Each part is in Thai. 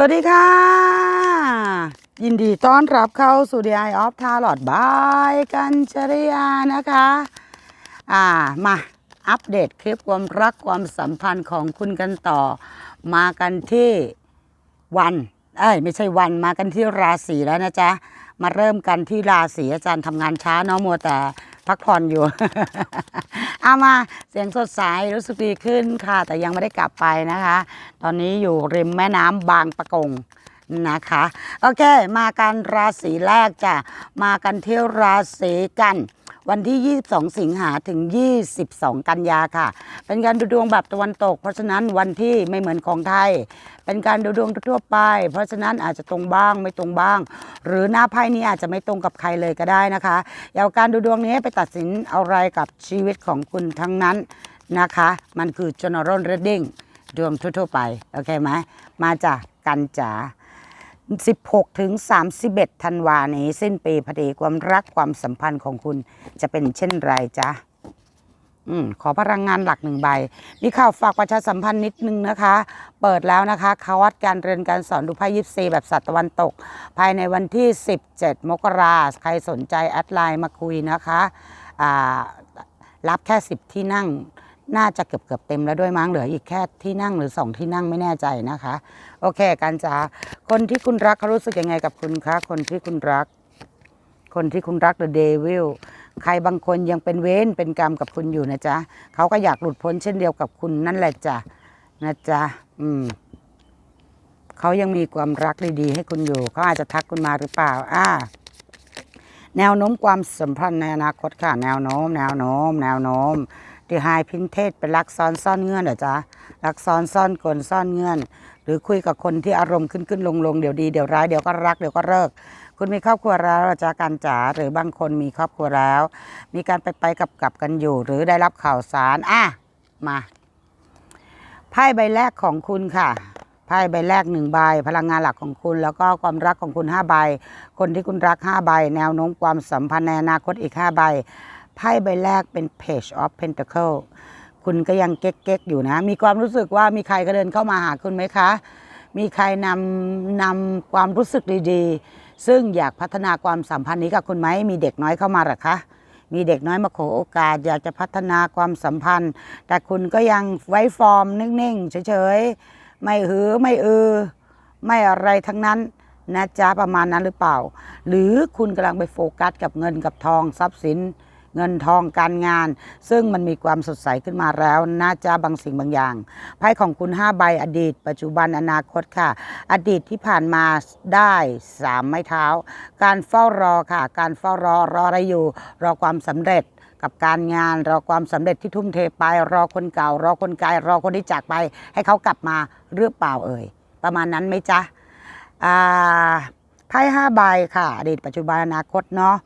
สวัสดีค่ะ ยินดีต้อนรับเข้าสู่ The Eye of Tarot by กัญจริยานะคะ อ่ามาอัปเดตคลิปความรักความสัมพันธ์ของคุณกันต่อ มากันที่วัน เอ้ยไม่ใช่วันมากันที่ราศีแล้วนะจ๊ะ มาเริ่มกันที่ราศีอาจารย์ทำงานช้าเนาะมัวแต่ พักผ่อนอยู่ เอามาเสียงสดใสรู้สึกดีขึ้นค่ะ แต่ยังไม่ได้กลับไปนะคะ ตอนนี้อยู่ริมแม่น้ำบางปะกงนะคะ โอเค มากันราศีแรกจ้ะมากันที่ราศีกัน วันที่ 22 สิงหาถึง 22 กันยาค่ะ เป็นการดูดวงแบบตะวันตก เพราะฉะนั้นวันที่ไม่เหมือนของไทย เป็นการดูดวงทั่วไป เพราะฉะนั้นอาจจะตรงบ้างไม่ตรงบ้าง หรือหน้าไพ่นี้อาจจะไม่ตรงกับใครเลยก็ได้นะคะอย่าเอาการดูดวงนี้ไปตัดสินอะไรกับชีวิตของคุณทั้งนั้นนะคะ มันคือ general reading ดวงทั่วๆไป โอเคไหมมาจากกันจ๋า 16 ถึง 31 ธันวานี้สิ้นปีพอดีความรักความสัมพันธ์ของคุณจะเป็นเช่นไรจ๊ะอืมขอพลังงานหลักหนึ่งใบ มีข่าวฝากประชาสัมพันธ์นิดนึงนะคะ เปิดแล้วนะคะคาวัดการเรียนการสอนดูไพ่ยิปซีแบบสัตว์ตะวันตก ภายในวันที่ 17 มกราใครสนใจแอดไลน์มาคุยนะคะอ่ารับแค่ 10 ที่นั่ง น่าจะเกือบเกือบๆเต็มแล้วด้วยมั้งเหลืออีกแค่ที่นั่งหรือ2ที่นั่งไม่แน่ใจนะคะ โอเค การจาคนที่คุณรักเขารู้สึกยังไงกับคุณคะคนที่คุณรัก คนที่คุณรัก The Devil ใครบางคนยังเป็นเวนเป็นกรรมกับคุณอยู่นะจ๊ะเขาก็อยากหลุดพ้นเช่นเดียวกับคุณนั่นแหละจ้ะนะจ๊ะอืมเขายังมีความรักดีๆให้คุณอยู่เขาอาจจะทักคุณมาหรือเปล่า อ่า แนวโน้มความสัมพันธ์ในอนาคตค่ะ แนวโน้ม แนวโน้ม แนวโน้ม ที่ไฮพินเทสเป็นรักซ้อนซ่อนเงื่อนเหรอจ๊ะรักซ้อนซ่อนกลซ่อนเงื่อน หรือคุยกับคนที่อารมณ์ขึ้นขึ้นลงลงเดี๋ยวดีเดี๋ยวร้ายเดี๋ยวก็รักเดี๋ยวก็เลิก คุณมีครอบครัวแล้วจากการจ๋าหรือบางคนมีครอบครัวแล้ว มีการไปไปกับกับกันอยู่ หรือได้รับข่าวสารอะมาไพ่ใบแรกของคุณค่ะไพ่ใบแรกหนึ่งใบ พลังงานหลักของคุณ แล้วก็ความรักของคุณห้าใบ คนที่คุณรักห้าใบ แนวโน้มความสัมพันธ์ในอนาคตอีกห้าใบ ไพ่ใบแรกเป็น Page of Pentacle คุณก็ยังเก๊กๆอยู่นะ มีความรู้สึกว่ามีใครก็เดินเข้ามาหาคุณไหมคะ มีใครนำนำความรู้สึกดีๆ ซึ่งอยากพัฒนาความสัมพันธ์นี้กับคุณไหม มีเด็กน้อยเข้ามาหรอคะ มีเด็กน้อยมาขอโอกาส อยากจะพัฒนาความสัมพันธ์ แต่คุณก็ยังไว้ฟอร์มนิ่งๆ เฉยๆ ไม่หือไม่อือ ไม่อะไรทั้งนั้นนะจ๊ะประมาณนั้นหรือเปล่า หรือคุณกำลังไปโฟกัสกับเงินกับทองทรัพย์สิน เงินทองการงาน ซึ่งมันมีความสดใสขึ้นมาแล้วนะจ๊ะบางสิ่งบางอย่างไพ่ของคุณ5ใบอดีต ปัจจุบันอนาคตค่ะ อดีตที่ผ่านมาได้สามไม้เท้า การเฝ้ารอค่ะ การเฝ้ารอรออะไรอยู่ รอความสำเร็จกับการงานรอความสำเร็จที่ทุ่มเทไป รอคนเก่า รอคนไกลรอคนที่จากไป ให้เขากลับมาหรือเปล่าเอ่ยประมาณนั้นไหมจ๊ะไพ่ห้าใบค่ะ อดีตปัจจุบันอนาคตเนาะ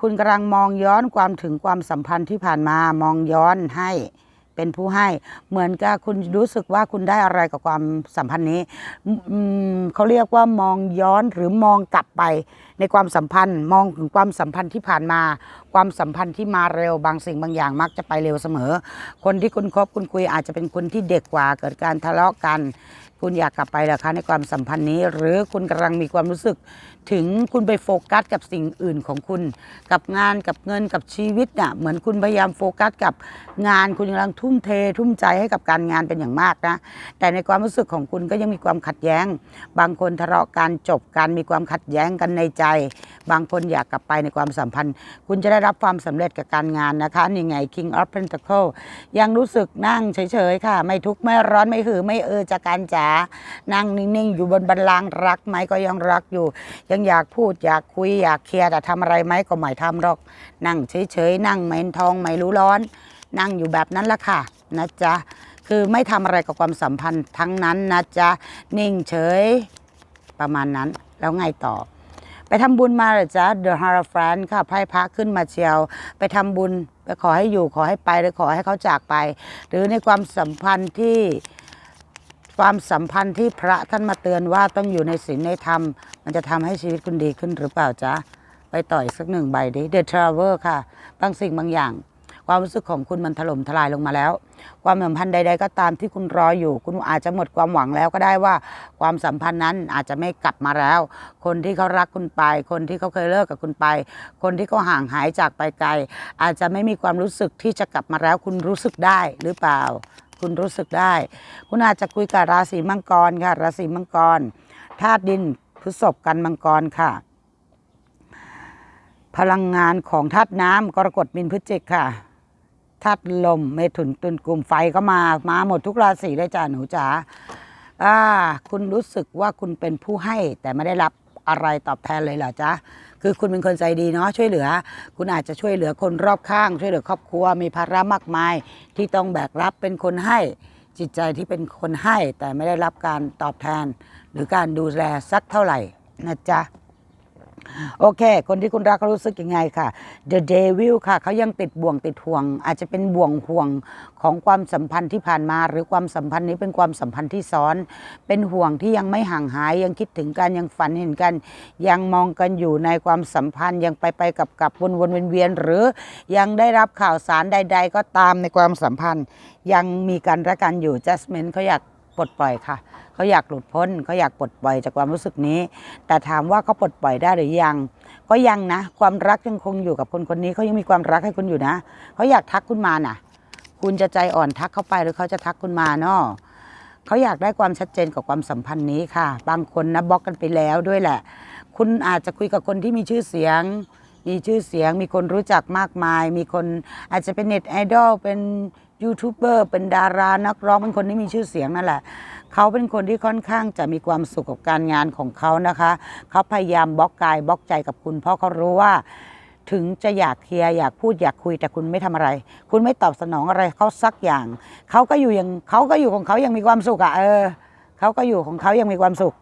คุณกำลังมองย้อนความถึงความสัมพันธ์ที่ผ่านมามองย้อนให้เป็นผู้ให้เหมือนกับคุณรู้สึกว่าคุณได้อะไรกับความสัมพันธ์นี้เขาเรียกว่ามองย้อนหรือมองกลับไปในความสัมพันธ์ มองถึงความสัมพันธ์ที่ผ่านมา ความสัมพันธ์ที่มาเร็วบางสิ่งบางอย่างมักจะไปเร็วเสมอ คนที่คุณคบคุณคุยอาจจะเป็นคนที่เด็กกว่าเกิดการทะเลาะกัน คุณอยากกลับไปหรอคะในความสัมพันธ์นี้ หรือคุณกำลังมีความรู้สึก ถึงคุณไปโฟกัสกับสิ่งอื่นของคุณ กับงานกับเงินกับชีวิตน่ะเหมือนคุณพยายามโฟกัสกับงานคุณกำลังทุ่มเท ทุ่มใจให้กับการงานเป็นอย่างมากนะแต่ในความรู้สึกของคุณก็ยังมีความขัดแย้ง บางคนทะเลาะกันจบกันมีความขัดแย้งกันในใจ บางคนอยากกลับไปในความสัมพันธ์ คุณจะได้รับความสำเร็จกับการงานนะคะนี่ไง King of Pentacle ยังรู้สึกนั่งเฉยๆค่ะ ไม่ทุกข์ไม่ร้อนไม่หือไม่เออจากการจ๋านั่งนิ่งๆ อยู่บนบันลังก์รักไหมก็ยังรักอยู่ ยังอยากพูดอยากคุยอยากเคลียร์แต่ทำอะไรไหมก็ไม่ทำหรอก นั่งเฉยๆ นั่งไม่ทองไม่รู้ร้อน นั่งอยู่แบบนั้นละค่ะนะจ๊ะคือไม่ทำอะไรกับความสัมพันธ์ทั้งนั้นนะจ๊ะนิ่งเฉยประมาณนั้นแล้วไงต่อไปทำบุญมาเหรอจ๊ะ The Hierophant ค่ะไพ่พระขึ้นมาเชียว ไปทำบุญไปขอให้อยู่ขอให้ไปหรือขอให้เขาจากไป หรือในความสัมพันธ์ที่ ความสัมพันธ์ที่พระท่านมาเตือนว่าต้องอยู่ในศีลในธรรม มันจะทำให้ชีวิตคุณดีขึ้นหรือเปล่าจ๊ะ ไปต่ออีกสักหนึ่งใบดิ The Traveler ค่ะ บางสิ่งบางอย่าง ความรู้สึกของคุณมันถล่มทลายลงมาแล้ว ความสัมพันธ์ใด ๆ ก็ตามที่คุณรออยู่ คุณอาจจะหมดความหวังแล้วก็ได้ว่า ความสัมพันธ์นั้นอาจจะไม่กลับมาแล้ว คนที่เขารักคุณไป คนที่เขาเคยเลิกกับคุณไป คนที่เขาห่างหายจากไปไกล อาจจะไม่มีความรู้สึกที่จะกลับมาแล้ว คุณรู้สึกได้หรือเปล่า คุณรู้สึกได้ คุณอาจจะคุยกับราศีมังกรค่ะ ราศีมังกรธาตุดินพฤษภกันมังกรค่ะ พลังงานของธาตุน้ำกรกฎมินพฤศจิกค่ะธาตุลมเมถุนตุลกลุ่มไฟก็มามาหมดทุกราศีเลยจ้าหนูจ๋าอ่า คุณรู้สึกว่าคุณเป็นผู้ให้แต่ไม่ได้รับอะไรตอบแทนเลยเหรอจ๊ะ คือคุณเป็นคนใจดีเนาะช่วยเหลือ คุณอาจจะช่วยเหลือคนรอบข้าง ช่วยเหลือครอบครัวมีภาระมากมาย ที่ต้องแบกรับเป็นคนให้จิตใจที่เป็นคนให้แต่ไม่ได้รับการตอบแทน หรือการดูแลสักเท่าไหร่นะจ๊ะ โอเค คนที่คุณรักเขารู้สึกยังไงค่ะ The Devil ค่ะเขายังติดบ่วงติดห่วง อาจจะเป็นบ่วงห่วงของความสัมพันธ์ที่ผ่านมา หรือความสัมพันธ์นี้เป็นความสัมพันธ์ที่ซ้อน เป็นห่วงที่ยังไม่ห่างหายยังคิดถึงกันยังฝันเห็นกัน ยังมองกันอยู่ในความสัมพันธ์ยังไปไปกับกับวนวนเวียนเวียนหรือยังได้รับข่าวสารใด ๆ ก็ตามในความสัมพันธ์ ยังมีกันและกันอยู่ Jasmine เขาอยาก ปลดปล่อยค่ะเขาอยากหลุดพ้นเขาอยากปลดปล่อยจากความรู้สึกนี้ แต่ถามว่าเขาปลดปล่อยได้หรือยัง ก็ยังนะ ความรักยังคงอยู่กับคนคนนี้เขายังมีความรักให้คุณอยู่นะเขาอยากทักคุณมาน่ะ คุณจะใจอ่อนทักเขาไปหรือเขาจะทักคุณมาเนาะเขาอยากได้ความชัดเจนกับความสัมพันธ์นี้ค่ะ บางคนนะบล็อกกันไปแล้วด้วยแหละ คุณอาจจะคุยกับคนที่มีชื่อเสียงมีชื่อเสียงมีคนรู้จักมากมาย มีคนอาจจะเป็นเน็ตไอดอลเป็น ยูทูบเบอร์เป็นดารานักร้องเป็นคนที่มีชื่อเสียงนั่นแหละเขาเป็นคนที่ค่อนข้างจะมีความสุขกับการงานของเขานะคะเขาพยายามบล็อกกายบล็อกใจกับคุณ เพราะเขารู้ว่า ถึงจะอยากเคลียร์อยากพูดอยากคุยแต่คุณไม่ทำอะไร คุณไม่ตอบสนองอะไรเขาสักอย่างเขาก็อยู่อย่างเขาก็อยู่ของเขายังมีความสุขอะเออเขาก็อยู่ของเขายังมีความสุข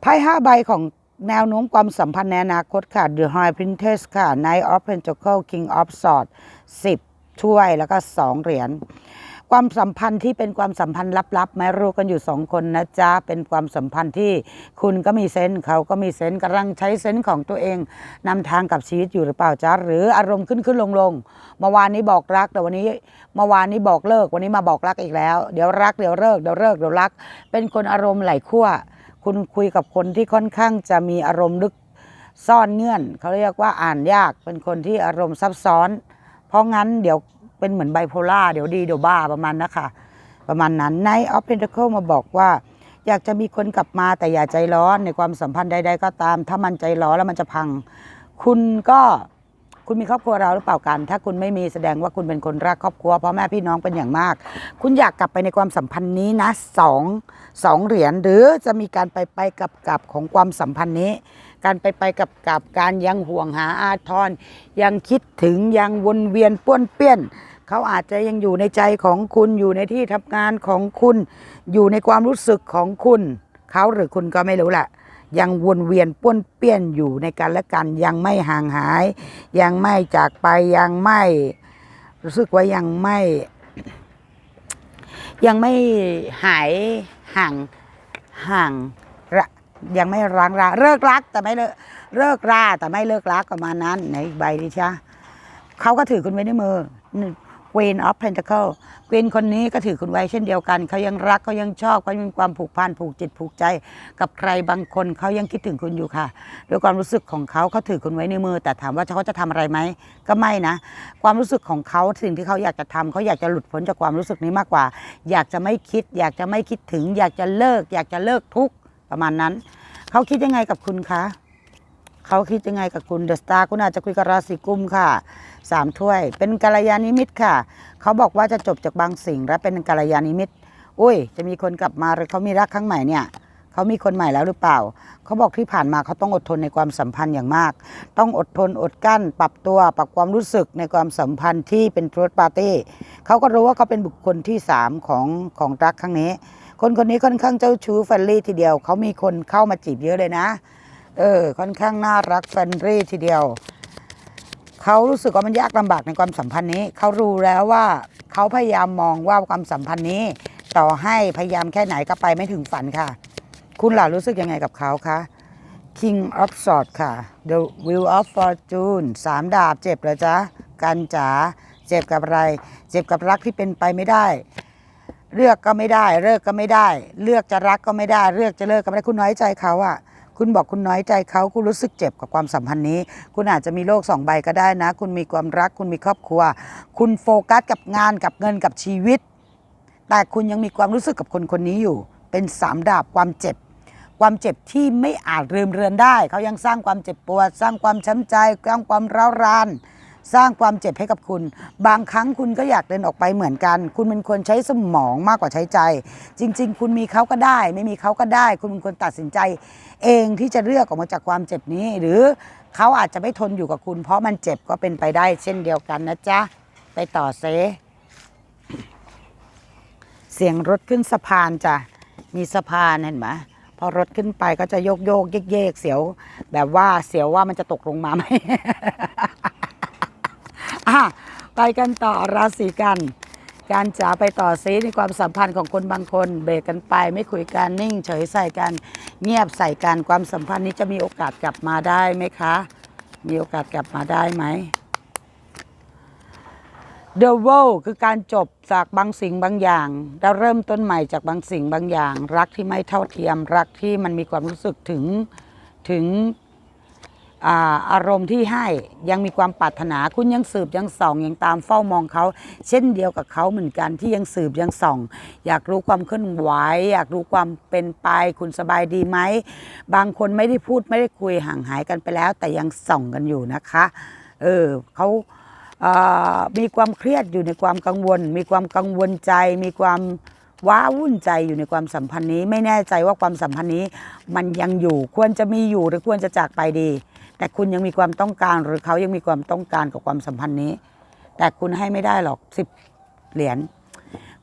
ไพ่ห้าใบของแนวโน้มความสัมพันธ์ในอนาคตค่ะ The High Princess ค่ะ Knight of Pentacles King of Swords 10 ถ้วยแล้วก็2เหรียญความสัมพันธ์ที่เป็นความสัมพันธ์ลับๆไม่รู้กันอยู่สองคนนะจ๊ะเป็นความสัมพันธ์ที่คุณก็มีเซนส์เขาก็มีเซนส์กำลังใช้เซนส์ของตัวเองนำทางกับชีวิตอยู่หรือเปล่าจ๊ะหรืออารมณ์ขึ้นขึ้นลงลงเมื่อวานนี้บอกรักแต่วันนี้เมื่อวานนี้บอกเลิกวันนี้มาบอกรักอีกแล้ว เดี๋ยวรักเดี๋ยวเลิกเดี๋ยวเลิกเดี๋ยวรัก เป็นคนอารมณ์ไหลขั้วคุณคุยกับคนที่ค่อนข้างจะมีอารมณ์ลึกซ่อนเงื่อนเขาเรียกว่าอ่านยากเป็นคนที่อารมณ์ซับซ้อน เพราะงั้นเดี๋ยวเป็นเหมือนไบโพล่าเดี๋ยวดีเดี๋ยวบ้าประมาณนะคะประมาณนั้นในออฟเพนท c เคิลมาบอกว่า อยากจะมีคนกลับมาแต่อย่าใจร้อนในความสัมพันธ์ใด ๆ ก็ตาม ถ้ามันใจร้อนแล้วมันจะพัง คุณก็คุณมีครอบครัวเราหรือเปล่ากัน ถ้าคุณไม่มีแสดงว่าคุณเป็นคนรักครอบครัวพ่อแม่พี่น้องเป็นอย่างมาก คุณอยากกลับไปในความสัมพันธ์นี้นะสองสองเหรียญหรือจะมีการไปไปกับกับของความสัมพันธ์นี้ การไปไปกับกับการยังห่วงหาอาทร ยังคิดถึงยังวนเวียนป้วนเปี้ยน เขาอาจจะยังอยู่ในใจของคุณอยู่ในที่ทำงานของคุณ อยู่ในความรู้สึกของคุณ เขาหรือคุณก็ไม่รู้แหละยังวนเวียนป้วนเปี้ยนอยู่ในกันและกันยังไม่ห่างหาย ยังไม่จากไปยังไม่รู้สึกว่ายังไม่ ยังไม่หายห่างห่าง ยังไม่ร้างราเลิกรักแต่ไม่เลิกเลิกราแต่ไม่เลิกรักประมาณนั้นในอีกใบดิชะเขาก็ถือคุณไว้ในมือ Queen of Pentacle Queen คนนี้ก็ถือคุณไว้เช่นเดียวกัน เขายังรักเขายังชอบเขายังมีความผูกพันผูกจิตผูกใจ กับใครบางคนเขายังคิดถึงคุณอยู่ค่ะด้วยความรู้สึกของเขาเขาถือคุณไว้ในมือ แต่ถามว่าเขาจะทำอะไรไหมก็ไม่นะ ความรู้สึกของเขาสิ่งที่เขาอยากจะทำเขาอยากจะหลุดพ้นจากความรู้สึกนี้มากกว่า อยากจะไม่คิด อยากจะไม่คิดถึง อยากจะเลิก อยากจะเลิกทุกข์ ประมาณนั้น เขาคิดยังไงกับคุณคะเขาคิดยังไงกับคุณเดอะสตาร์คุณอาจจะคุยกับราศีกุมค่ะสามถ้วย เป็นกัลยาณิมิตรค่ะ เขาบอกว่าจะจบจากบางสิ่งและเป็นกัลยาณิมิตรอุ้ย จะมีคนกลับมาหรือเขามีรักครั้งใหม่เนี่ยเขามีคนใหม่แล้วหรือเปล่า เขาบอกที่ผ่านมาเขาต้องอดทนในความสัมพันธ์อย่างมาก ต้องอดทนอดกั้น ปรับตัว ปรับความรู้สึกในความสัมพันธ์ที่เป็นทร p ปาร์ตี้เขาก็รู้ว่าเขาเป็นบุคคลที่สามของของรักครั้งนี้ คนคนนี้ค่อนข้างเจ้าชู้แฟรนลี่ทีเดียว เขามีคนเข้ามาจีบเยอะเลยนะ เออ ค่อนข้างน่ารักแฟรนลี่ทีเดียว เขารู้สึกว่ามันยากลำบากในความสัมพันธ์นี้ เขารู้แล้วว่าเขาพยายามมองว่าความสัมพันธ์นี้ ต่อให้พยายามแค่ไหนก็ไปไม่ถึงฝันค่ะ คุณหล่ะรู้สึกยังไงกับเขาคะ King of Swords ค่ะ The Wheel of Fortune สามดาบเจ็บเหรอจ๊ะ กันจ๋า เจ็บกับอะไร เจ็บกับรักที่เป็นไปไม่ได้ เลือกก็ไม่ได้เลิกก็ไม่ได้ เลือกจะรักก็ไม่ได้ เลือกจะเลิกก็ไม่ได้คุณน้อยใจเขาอะคุณบอกคุณน้อยใจเขาคุณรู้สึกเจ็บกับความสัมพันธ์นี้ คุณอาจจะมีโลกสองใบก็ได้นะ คุณมีความรัก คุณมีครอบครัว คุณโฟกัสกับงานกับเงินกับชีวิต แต่คุณยังมีความรู้สึกกับคนคนนี้อยู่ เป็นสามดาบความเจ็บ ความเจ็บที่ไม่อาจลืมเรือนได้ เขายังสร้างความเจ็บปวด สร้างความช้ำใจสร้างความร้าวราน สร้างความเจ็บให้กับคุณ บางครั้งคุณก็อยากเดินออกไปเหมือนกัน คุณเป็นคนใช้สมองมากกว่าใช้ใจ จริง ๆ คุณมีเขาก็ได้ ไม่มีเขาก็ได้ คุณเป็นคนตัดสินใจ เองที่จะเลือกออกมาจากความเจ็บนี้ หรือเขาอาจจะไม่ทนอยู่กับคุณ เพราะมันเจ็บก็เป็นไปได้เช่นเดียวกันนะจ๊ะไปต่อเซเสียงรถขึ้นสะพานจ้ะมีสะพานเห็นไหมพอรถขึ้นไปก็จะโยกโยกเยกเยกๆเสียว แบบว่าเสียวว่ามันจะตกลงมาไหม อะไปกันต่อราศีกัน การจะไปต่อซีในความสัมพันธ์ของคนบางคน เบรกกันไป ไม่คุยกันนิ่ง เฉยใส่กันเงียบใส่กันความสัมพันธ์นี้จะมีโอกาสกลับมาได้ไหมคะ มีโอกาสกลับมาได้ไหม The World คือการจบจากบางสิ่งบางอย่าง แล้วเริ่มต้นใหม่จากบางสิ่งบางอย่าง รักที่ไม่เท่าเทียม รักที่มันมีความรู้สึกถึงถึง อาอารมณ์ที่ให้ยังมีความปรารถนาคุณยังสืบยังส่องยังตามเฝ้ามองเขา เช่นเดียวกับเขาเหมือนกันที่ยังสืบยังส่อง อยากรู้ความเคลื่อนไหวอยากรู้ความเป็นไป คุณสบายดีไหมบางคนไม่ได้พูดไม่ได้คุยห่างหายกันไปแล้ว แต่ยังส่องกันอยู่นะคะเออเขาเอ่อมีความเครียดอยู่ในความกังวล มีความกังวลใจ มีความว้าวุ่นใจอยู่ในความสัมพันธ์นี้ ไม่แน่ใจว่าความสัมพันธ์นี้ มันยังอยู่ควรจะมีอยู่หรือควรจะจากไปดี แต่คุณยังมีความต้องการหรือเขายังมีความต้องการกับความสัมพันธ์นี้ แต่คุณให้ไม่ได้หรอกสิบเหรียญ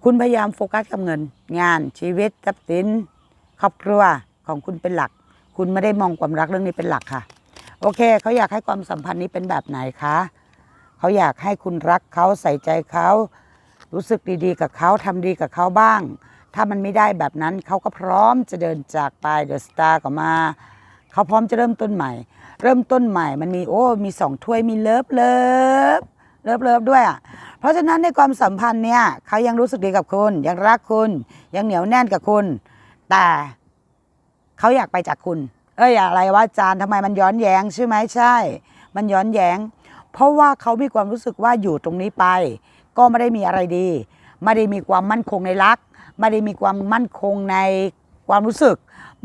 คุณพยายามโฟกัสกับเงิน งานชีวิตทรัพย์สินครอบครัวของคุณเป็นหลัก คุณไม่ได้มองความรักเรื่องนี้เป็นหลักค่ะ โอเคเขาอยากให้ความสัมพันธ์นี้เป็นแบบไหนคะเขาอยากให้คุณรักเขาใส่ใจเขารู้สึกดีๆ กับเขาทำดีกับเขาบ้าง ถ้ามันไม่ได้แบบนั้นเขาก็พร้อมจะเดินจากไปเดอะสตาร์ก็มา เขาพร้อมจะเริ่มต้นใหม่ เริ่มต้นใหม่มันมีโอ้มีสองถ้วยมีเลิฟเลิฟเลิฟเลิฟด้วยอะเพราะฉะนั้นในความสัมพันธ์เนี่ยเขายังรู้สึกดีกับคุณ ยังรักคุณ ยังเหนียวแน่นกับคุณ แต่เขาอยากไปจากคุณ เอ้ยอะไรวะอาจารย์ทำไมมันย้อนแย้งใช่ไหมใช่ มันย้อนแย้ง เพราะว่าเขามีความรู้สึกว่าอยู่ตรงนี้ไป ก็ไม่ได้มีอะไรดีไม่ได้มีความมั่นคงในรักไม่ได้มีความมั่นคงในความรู้สึก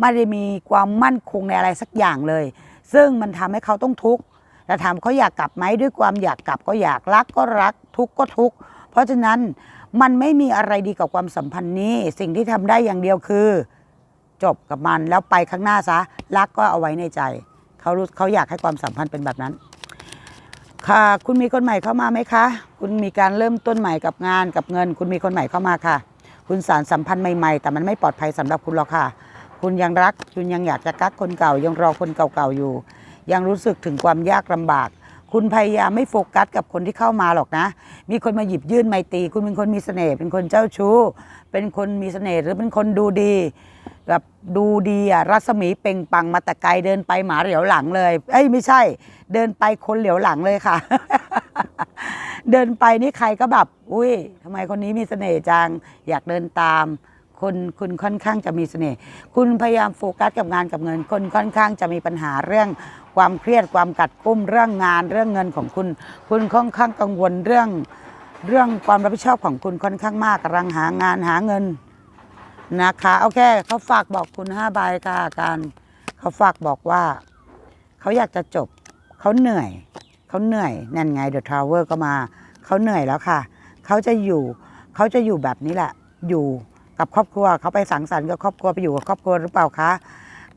ไม่ได้มีความมั่นคงในอะไรสักอย่างเลย ซึ่งมันทำให้เขาต้องทุกข์แต่ถามเขาอยากกลับไหมด้วยความอยากกลับก็อยากรักก็รักทุกข์ก็ทุกข์เพราะฉะนั้นมันไม่มีอะไรดีกับความสัมพันธ์นี้ สิ่งที่ทำได้อย่างเดียวคือ จบกับมันแล้วไปข้างหน้าซะรักก็เอาไว้ในใจเขารู้เขาอยากให้ความสัมพันธ์เป็นแบบนั้น ค่ะ คุณมีคนใหม่เข้ามาไหมคะ คุณมีการเริ่มต้นใหม่กับงานกับเงิน คุณมีคนใหม่เข้ามาค่ะ คุณสารสัมพันธ์ใหม่ๆ แต่มันไม่ปลอดภัยสำหรับคุณหรอกค่ะ คุณยังรัก คุณยังอยากจะกักคนเก่า ยังรอคนเก่าๆอยู่ ยังรู้สึกถึงความยากลำบาก คุณพยายามไม่โฟกัสกับคนที่เข้ามาหรอกนะ มีคนมาหยิบยื่นไมตี คุณเป็นคนมีเสน่ห์เป็นคนเจ้าชู้ เป็นคนมีเสน่ห์หรือเป็นคนดูดีแบบดูดีอะรัศมีเป่งปังมาแต่ไกลเดินไปหมาเหลียวหลังเลย เอ้ยไม่ใช่ เดินไปคนเหลียวหลังเลยค่ะ เดินไปนี่ใครก็แบบอุ้ยทำไมคนนี้มีเสน่ห์จัง อยากเดินตาม คนคุณค่อนข้างจะมีเสน่ห์คุณพยายามโฟกัสกับงานกับเงินคนค่อนข้างจะมีปัญหาเรื่องความเครียดความกัดกุ้มเรื่องงานเรื่องเงินของคุณ คุณค่อนข้างกังวลเรื่องเรื่องความรับผิดชอบของคุณค่อนข้างมากกำลังหางานหาเงินนะคะโอเคเขาฝากบอกคุณห้าใบค่ะการเขาฝากบอกว่า เขาอยากจะจบเขาเหนื่อยเขาเหนื่อยนั่นไงเดอะทราเวอร์ก็มาเขาเหนื่อยแล้วค่ะ เขาจะอยู่เขาจะอยู่แบบนี้แหละอยู่ กับครอบครัวเขาไปสังสรรค์กับครอบครัวไปอยู่กับครอบครัวหรือเปล่าคะ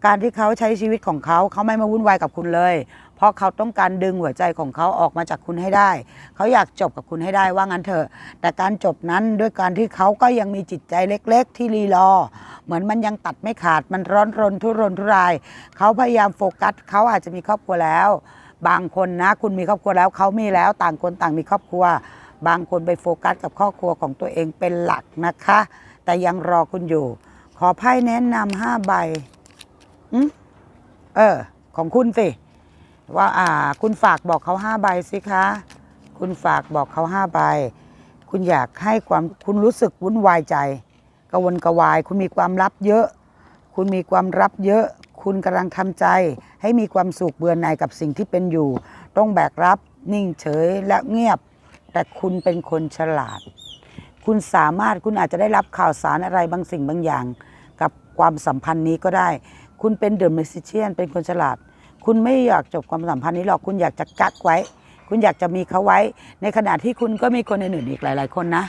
การที่เขาใช้ชีวิตของเขาเขาไม่มาวุ่นวายกับคุณเลย เพราะเขาต้องการดึงหัวใจของเขาออกมาจากคุณให้ได้ เขาอยากจบกับคุณให้ได้ว่างั้นเถอะ แต่การจบนั้นด้วยการที่เขาก็ยังมีจิตใจเล็ก ๆ ที่รีรอ เหมือนมันยังตัดไม่ขาดมันร้อนรนทุรนทุราย เขาพยายามโฟกัสเขาอาจจะมีครอบครัวแล้ว บางคนนะ คุณมีครอบครัวแล้วเขามีแล้วต่างคนต่างมีครอบครัว บางคนไปโฟกัสกับครอบครัวของตัวเองเป็นหลักนะคะ แต่ยังรอคุณอยู่ ขอไพ่แนะนำห้าใบอืมเออ ของคุณสิ ว่า อ่า คุณฝากบอกเขาห้าใบสิคะ คุณฝากบอกเขาห้าใบ คุณอยากให้ความคุณรู้สึกวุ่นวายใจกระวนกระวาย คุณมีความลับเยอะ คุณมีความรับเยอะ คุณกำลังทำใจ ให้มีความสุขเบื่อหน่ายกับสิ่งที่เป็นอยู่ ต้องแบกรับนิ่งเฉยและเงียบ แต่คุณเป็นคนฉลาด คุณสามารถคุณอาจจะได้รับข่าวสารอะไรบางสิ่งบางอย่าง กับความสัมพันธ์นี้ก็ได้ คุณเป็นเดอะเมสิเชียนเป็นคนฉลาด คุณไม่อยากจบความสัมพันธ์นี้หรอกคุณอยากจะกักไว้ คุณอยากจะมีเขาไว้ ในขณะที่คุณก็มีคนอื่นๆอีกหลาย ๆ คนนะ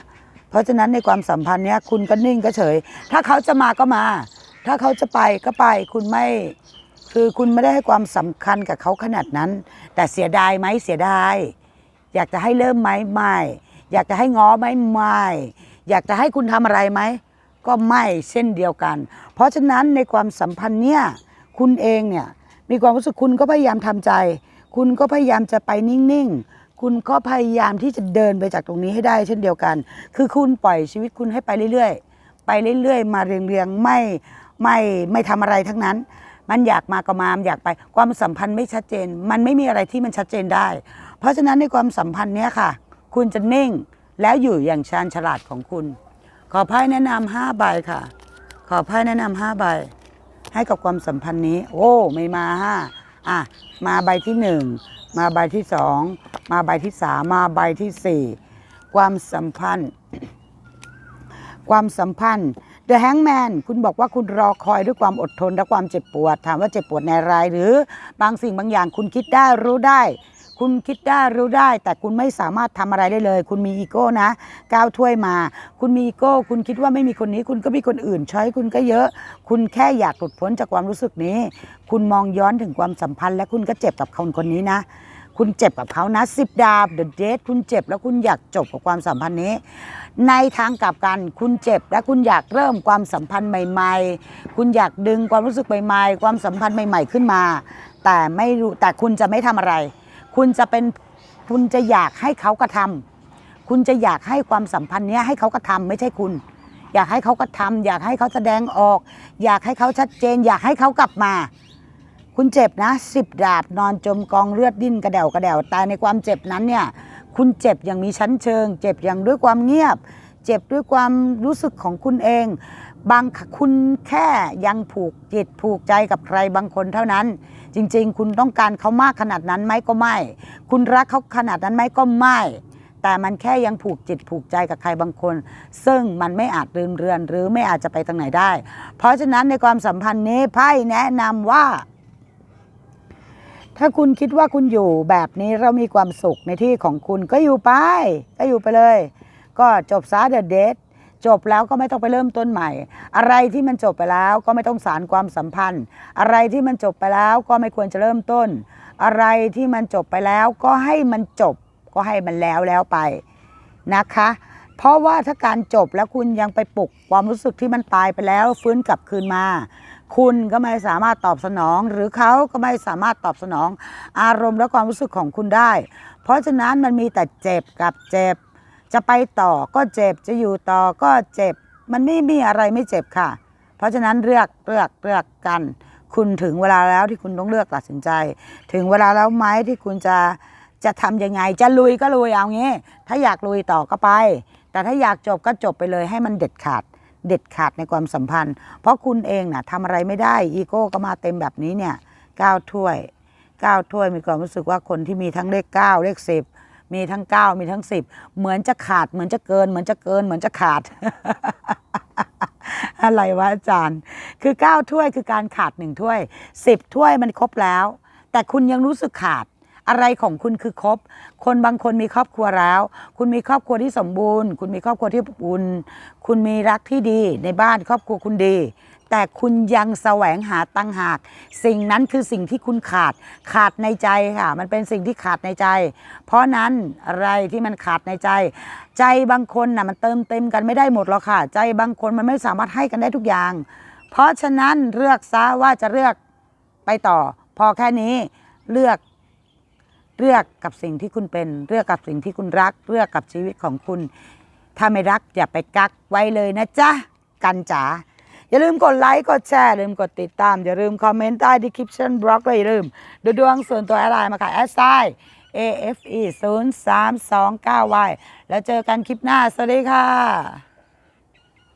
เพราะฉะนั้นในความสัมพันธ์เนี้ยคุณก็นิ่งก็เฉย ถ้าเขาจะมาก็มา ถ้าเขาจะไปก็ไปคุณไม่คือคุณไม่ได้ให้ความสำคัญกับเขาขนาดนั้น แต่เสียดายไหมเสียดาย อยากจะให้เริ่มไหมไม่ อยากจะให้ง้อไหมไม่ อยากจะให้คุณทำอะไรไหม ก็ไม่เช่นเดียวกัน เพราะฉะนั้นในความสัมพันธ์เนี่ยคุณเองเนี่ยมีความรู้สึกคุณก็พยายามทำใจ คุณก็พยายามจะไปนิ่งๆ คุณก็พยายามที่จะเดินไปจากตรงนี้ให้ได้เช่นเดียวกัน คือคุณปล่อยชีวิตคุณให้ไปเรื่อยๆ ไปเรื่อยๆ มาเรียงๆ ไม่ไม่ไม่ทำอะไรทั้งนั้น มันอยากมาก็มาอยากไปความสัมพันธ์ไม่ชัดเจน มันไม่มีอะไรที่มันชัดเจนได้ เพราะฉะนั้นในความสัมพันธ์เนี้ยค่ะ คุณจะนิ่งแล้วอยู่อย่างชาญฉลาดของคุณ ขอไพ่แนะนำห้าใบค่ะ ขอไพ่แนะนำห้าใบ ให้กับความสัมพันธ์นี้ โอ้ไม่มาห้าอะมาใบที่หนึ่งมาใบที่สองมาใบที่สามมาใบที่สี่ความสัมพันธ์ ความสัมพันธ์ The Hangman คุณบอกว่าคุณรอคอยด้วยความอดทนและความเจ็บปวด ถามว่าเจ็บปวดในอะไรหรือบางสิ่งบางอย่างคุณคิดได้รู้ได้ คุณคิดได้รู้ได้ แต่คุณไม่สามารถทำอะไรได้เลย คุณมีอีโก้นะก้าวถ้วยมา คุณมีอีโก้ คุณคิดว่าไม่มีคนนี้ คุณก็มีคนอื่นช้อยคุณก็เยอะ คุณแค่อยากหลุดพ้นจากความรู้สึกนี้ คุณมองย้อนถึงความสัมพันธ์ และคุณก็เจ็บกับคนคนนี้นะคุณเจ็บกับเขานะสิบดาบเดอะเดทคุณเจ็บแล้วคุณอยากจบกับความสัมพันธ์นี้ ในทางกลับกันคุณเจ็บและคุณอยากเริ่มความสัมพันธ์ใหม่ ๆ คุณอยากดึงความรู้สึกใหม่ ๆ ความสัมพันธ์ใหม่ ๆ ขึ้นมา แต่ไม่รู้แต่คุณจะไม่ทำอะไร คุณจะเป็นคุณจะอยากให้เขากระทำคุณจะอยากให้ความสัมพันธ์เนี้ยให้เขากระทำไม่ใช่คุณ อยากให้เขากระทำอยากให้เขาแสดงออก อยากให้เขาชัดเจน อยากให้เขากลับมา คุณเจ็บนะสิบดาบนอนจมกองเลือดดิ้นกระเดวกระเดวแต่ในความเจ็บนั้นเนี่ยคุณเจ็บอย่างมีชั้นเชิง เจ็บอย่างด้วยความเงียบ เจ็บด้วยความรู้สึกของคุณเอง บางคุณแค่ยังผูกจิตผูกใจกับใครบางคนเท่านั้น จริง ๆ คุณต้องการเขามากขนาดนั้นไหมก็ไม่ คุณรักเขาขนาดนั้นไหมก็ไม่ แต่มันแค่ยังผูกจิตผูกใจกับใครบางคน ซึ่งมันไม่อาจลืมเรือน หรือไม่อาจจะไปทางไหนได้ เพราะฉะนั้นในความสัมพันธ์นี้ไพ่แนะนำว่า ถ้าคุณคิดว่าคุณอยู่แบบนี้เรามีความสุขในที่ของคุณก็อยู่ไป ก็อยู่ไปเลย ก็จบซาเดอะเดท จบแล้วก็ไม่ต้องไปเริ่มต้นใหม่ อะไรที่มันจบไปแล้วก็ไม่ต้องสารความสัมพันธ์ อะไรที่มันจบไปแล้วก็ไม่ควรจะเริ่มต้น อะไรที่มันจบไปแล้วก็ให้มันจบก็ให้มันแล้วแล้วไปนะคะ เพราะว่าถ้าการจบแล้วคุณยังไปปลุกความรู้สึกที่มันตายไปแล้วฟื้นกลับคืนมา คุณก็ไม่สามารถตอบสนอง หรือเขาก็ไม่สามารถตอบสนอง อารมณ์และความรู้สึกของคุณได้ เพราะฉะนั้นมันมีแต่เจ็บกับเจ็บ จะไปต่อก็เจ็บจะอยู่ต่อก็เจ็บ มันไม่มีอะไรไม่เจ็บค่ะ เพราะฉะนั้นเลือกเลือกเลือกกัน คุณถึงเวลาแล้วที่คุณต้องเลือกตัดสินใจ ถึงเวลาแล้วไหมที่คุณจะจะทำยังไง จะลุยก็ลุยเอางี้ ถ้าอยากลุยต่อก็ไป แต่ถ้าอยากจบก็จบไปเลยให้มันเด็ดขาด เด็ดขาดในความสัมพันธ์ เพราะคุณเองน่ะทำอะไรไม่ได้ อีโก้ก็มาเต็มแบบนี้เนี่ยเก้าถ้วยเก้าถ้วยมีความรู้สึกว่าคนที่มีทั้งเลขเก้าเลขสิบ มีทั้งเก้ามีทั้งสิบเหมือนจะขาดเหมือนจะเกิน เหมือนจะเกิน เหมือนจะขาด อะไรวะอาจารย์ คือเก้าถ้วยคือการขาดหนึ่งถ้วยสิบถ้วยมันครบแล้ว แต่คุณยังรู้สึกขาดอะไรของคุณคือครบ คนบางคนมีครอบครัวแล้ว คุณมีครอบครัวที่สมบูรณ์ คุณมีครอบครัวที่อบอุ่น คุณมีรักที่ดี ในบ้านครอบครัวคุณดี แต่คุณยังแสวงหาตั้งหาก สิ่งนั้นคือสิ่งที่คุณขาดขาดในใจค่ะ มันเป็นสิ่งที่ขาดในใจ เพราะนั้นอะไรที่มันขาดในใจ ใจบางคนน่ะมันเติมเต็มกันไม่ได้หมดหรอกค่ะ ใจบางคนมันไม่สามารถให้กันได้ทุกอย่าง เพราะฉะนั้นเลือกซะว่าจะเลือกไปต่อ พอแค่นี้เลือกเลือกกับสิ่งที่คุณเป็นเลือกกับสิ่งที่คุณรักเลือกกับชีวิตของคุณ ถ้าไม่รักอย่าไปกักไว้เลยนะจ๊ะกันจ๋า อย่าลืมกดไลค์กดแชร์อย่าลืมกดติดตาม อย่าลืมคอมเมนต์ใต้ดีคริปชั่นบล็อกเลยอย่าลืม ดูดวงส่วนตัวอะไรมาค่ะแอสไซ AFE 0 3 2 9 Y แล้วเจอกันคลิปหน้า สวัสดีค่ะ